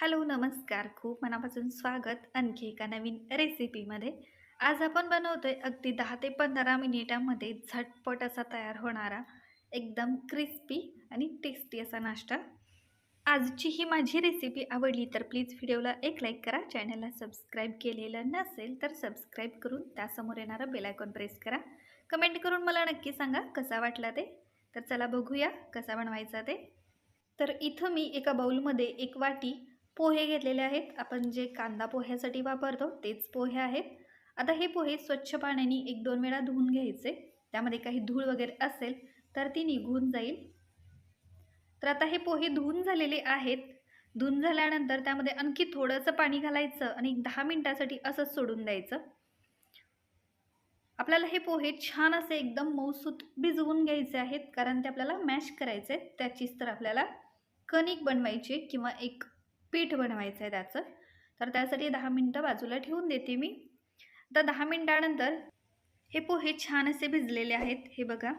Hello नमस्कार. खूप मनापासून स्वागत आणखी एका नवीन रेसिपीमध्ये. आज आपण बनवतोय अगदी दहा ते पंधरा मिनिटामध्ये झटपट असा तयार होणारा एकदम क्रिस्पी आणि टेस्टी असा नाश्ता. आजची ही माझी रेसिपी आवडली तर प्लीज व्हिडिओला एक लाईक करा. चॅनलला सबस्क्राईब केलेलं नसेल तर सबस्क्राईब करून त्यासमोर येणारं बेलायकॉन प्रेस करा. कमेंट करून मला नक्की सांगा कसा वाटला ते. तर चला बघूया कसा बनवायचा ते. तर इथं मी एका बाउलमध्ये एक वाटी पोहे घेतलेले आहेत. आपण जे कांदा पोह्यासाठी वापरतो तेच पोहे आहेत. आता हे पोहे स्वच्छ पाण्याने एक दोन वेळा धुवून घ्यायचे. त्यामध्ये काही धूळ वगैरे असेल तर ती निघून जाईल. तर आता हे पोहे धुवून झालेले आहेत. धुवून झाल्यानंतर त्यामध्ये आणखी थोडंसं पाणी घालायचं आणि दहा मिनटासाठी असंच सोडून द्यायचं. आपल्याला हे पोहे छान असे एकदम मऊसूत भिजवून घ्यायचे आहेत कारण ते आपल्याला मॅश करायचे त्याचीच तर आपल्याला कणिक बनवायची किंवा एक पीठ बनवायचं आहे त्याचं. तर त्यासाठी दहा मिनटं बाजूला ठेवून देते मी. आता दहा मिनटानंतर हे पोहे छान असे भिजलेले आहेत. हे बघा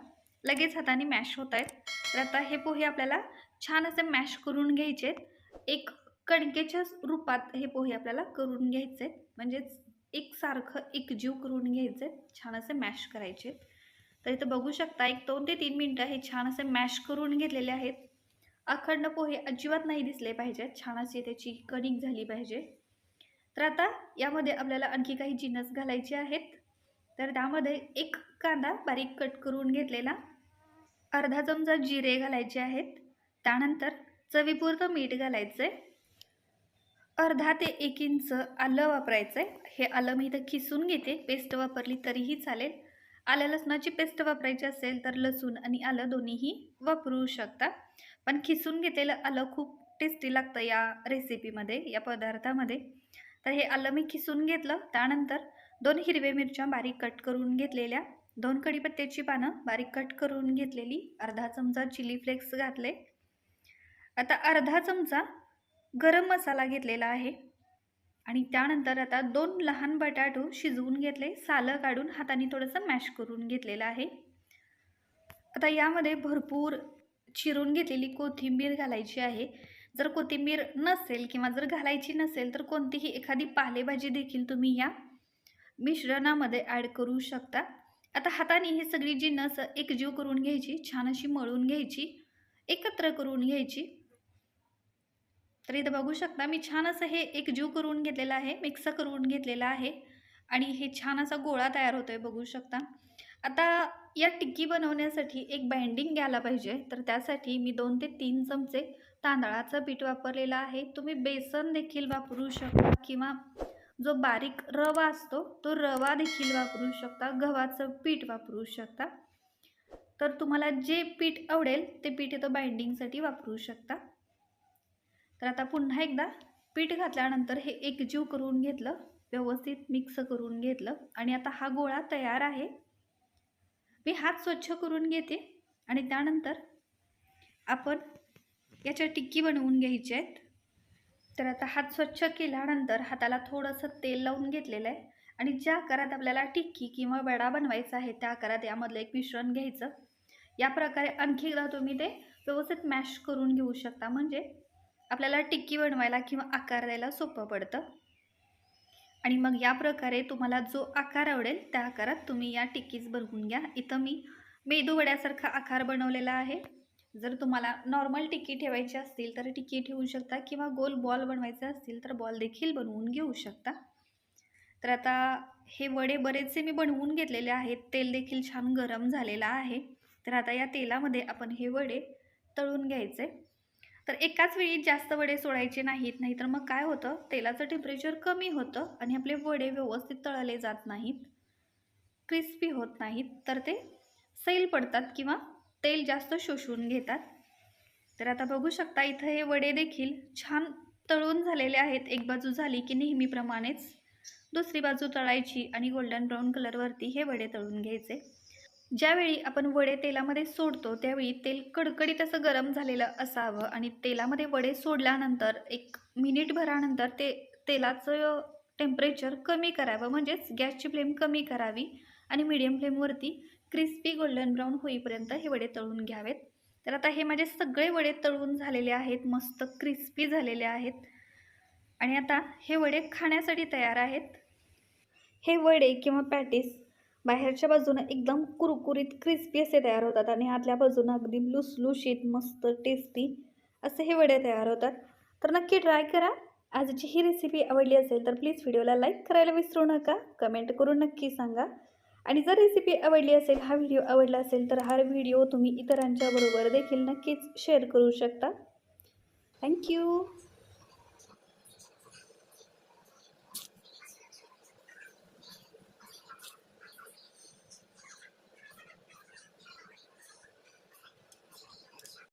लगेच हाताने मॅश होत आहेत. तर आता हे पोहे आपल्याला छान असे मॅश करून घ्यायचे आहेत एक कणकेच्या रूपात हे पोहे आपल्याला करून घ्यायचे आहेत म्हणजेच एकसारखं एकजीव करून घ्यायचे छान असे मॅश करायचे तर इथं बघू शकता एक दोन ते तीन मिनटं हे छान असे मॅश करून घेतलेले आहेत. अखंड पोहे अजिबात नाही दिसले पाहिजेत. छान अशी त्याची कणिक झाली पाहिजे. तर आता यामध्ये आपल्याला आणखी काही जिनस घालायचे आहेत. तर त्यामध्ये एक कांदा बारीक कट करून घेतलेला. अर्धा चमचा जिरे घालायचे आहेत. त्यानंतर चवीपुरतं मीठ घालायचं आहे अर्धा ते एक इंच आलं वापरायचं आहे हे आलं मी इथं खिसून घेते. पेस्ट वापरली तरीही चालेल. आल्या लसणाची पेस्ट वापरायची असेल तर लसूण आणि आलं दोन्हीही वापरू शकता. पण खिसून घेतलेलं आलं खूप टेस्टी लागतं या रेसिपीमध्ये या पदार्थामध्ये. तर हे आलं मी खिसून घेतलं. त्यानंतर दोन हिरवे मिरच्या बारीक कट करून घेतलेल्या. दोन कढीपत्त्याची पानं बारीक कट करून घेतलेली. अर्धा चमचा चिली फ्लेक्स घातले. आता अर्धा चमचा गरम मसाला घेतलेला आहे. आणि त्यानंतर आता दोन लहान बटाटो शिजवून घेतले. सालं काढून हाताने थोडंसं मॅश करून घेतलेलं आहे. आता यामध्ये भरपूर चिरून घेतलेली कोथिंबीर घालायची आहे. जर कोथिंबीर नसेल किंवा जर घालायची नसेल तर कोणतीही एखादी पालेभाजी देखील तुम्ही या मिश्रणामध्ये ॲड करू शकता. आता हाताने ही सगळी जी नस एकजीव करून घ्यायची छान अशी मळून घ्यायची एकत्र करून घ्यायची. तर इथं बघू शकता मी छान असं हे एकजीव करून घेतलेलं आहे मिक्स करून घेतलेलं आहे. आणि हे छान असा गोळा तयार होतो आहे बघू शकता. आता या टिक्की बनवण्यासाठी एक बाइंडिंग घ्यायला पाहिजे. तर त्यासाठी मी दोन ते तीन चमचे तांदळाचं पीठ वापरलेलं आहे. तुम्ही बेसन देखील वापरू शकता किंवा जो बारीक रवा असतो तो रवा देखील वापरू शकता. गव्हाचं पीठ वापरू शकता. तर तुम्हाला जे पीठ आवडेल ते पीठ इथं बाइंडिंगसाठी वापरू शकता. तर आता पुन्हा एकदा पीठ घातल्यानंतर हे एकजीव करून घेतलं. व्यवस्थित मिक्स करून घेतलं. आणि आता हा गोळा तयार आहे. मी हात स्वच्छ करून घेते आणि त्यानंतर आपण याच्या टिक्की बनवून घ्यायचे आहेत. तर आता हात स्वच्छ केल्यानंतर हाताला थोडंसं तेल लावून घेतलेलं आहे. आणि ज्या आकारात आपल्याला टिक्की किंवा वडा बनवायचा आहे त्या आकारात यामधलं एक मिश्रण घ्यायचं. या प्रकारे आणखी एकदा तुम्ही ते व्यवस्थित मॅश करून घेऊ शकता. म्हणजे आपल्याला टिक्की बनवायला किंवा आकार द्यायला सोपं पडतं. आणि मग या प्रकारे तुम्हाला जो आकार आवडेल त्या आकारात तुम्ही या टिक्कीज बनवून घ्या. इथं मी मेदू वड्यासारखा आकार बनवलेला आहे. जर तुम्हाला नॉर्मल टिक्की ठेवायची असतील तर टिक्की ठेवू शकता किंवा गोल बॉल बनवायचे असतील तर बॉल देखील बनवून घेऊ शकता. तर आता हे वडे बरेचसे मी बनवून घेतलेले आहेत. तेल देखील छान गरम झालेलं आहे. तर आता या तेलामध्ये आपण हे वडे तळून घ्यायचे. तर एकाच वेळी जास्त वडे सोडायचे नाहीत नाहीतर मग काय होतं? तेलाचं टेम्परेचर कमी होतं आणि आपले वडे व्यवस्थित तळले जात नाहीत. क्रिस्पी होत नाहीत. तर ते सैल पडतात किंवा तेल जास्त शोषून घेतात. तर आता बघू शकता इथं हे वडे देखील छान तळून झालेले आहेत. एक बाजू झाली की नेहमीप्रमाणेच दुसरी बाजू तळायची आणि गोल्डन ब्राऊन कलरवरती हे वडे तळून घ्यायचे. ज्यावेळी आपण वडे तेलामध्ये सोडतो त्यावेळी तेल कडकडीत असं गरम झालेलं असावं आणि तेलामध्ये वडे सोडल्यानंतर एक मिनिटभरानंतर ते तेलाचं टेम्परेचर कमी करावं. म्हणजेच गॅसची फ्लेम कमी करावी आणि मीडियम फ्लेमवरती क्रिस्पी गोल्डन ब्राऊन होईपर्यंत हे वडे तळून घ्यावेत. तर आता हे माझे सगळे वडे तळून झालेले आहेत मस्त क्रिस्पी झालेले आहेत. आणि आता हे वडे खाण्यासाठी तयार आहेत. हे वडे किंवा पॅटीस बाहेरच्या बाजूनं एकदम कुरकुरीत क्रिस्पी असे तयार होतात आणि आतल्या बाजूनं अगदी लुसलुशीत मस्त टेस्टी असे हे वडे तयार होतात. तर नक्की ट्राय करा. आजची ही रेसिपी आवडली असेल तर प्लीज व्हिडिओला लाईक करायला विसरू नका. कमेंट करून नक्की सांगा. आणि जर रेसिपी आवडली असेल हा व्हिडिओ आवडला असेल तर हा व्हिडिओ तुम्ही इतरांच्याबरोबर देखील नक्कीच शेअर करू शकता. थँक्यू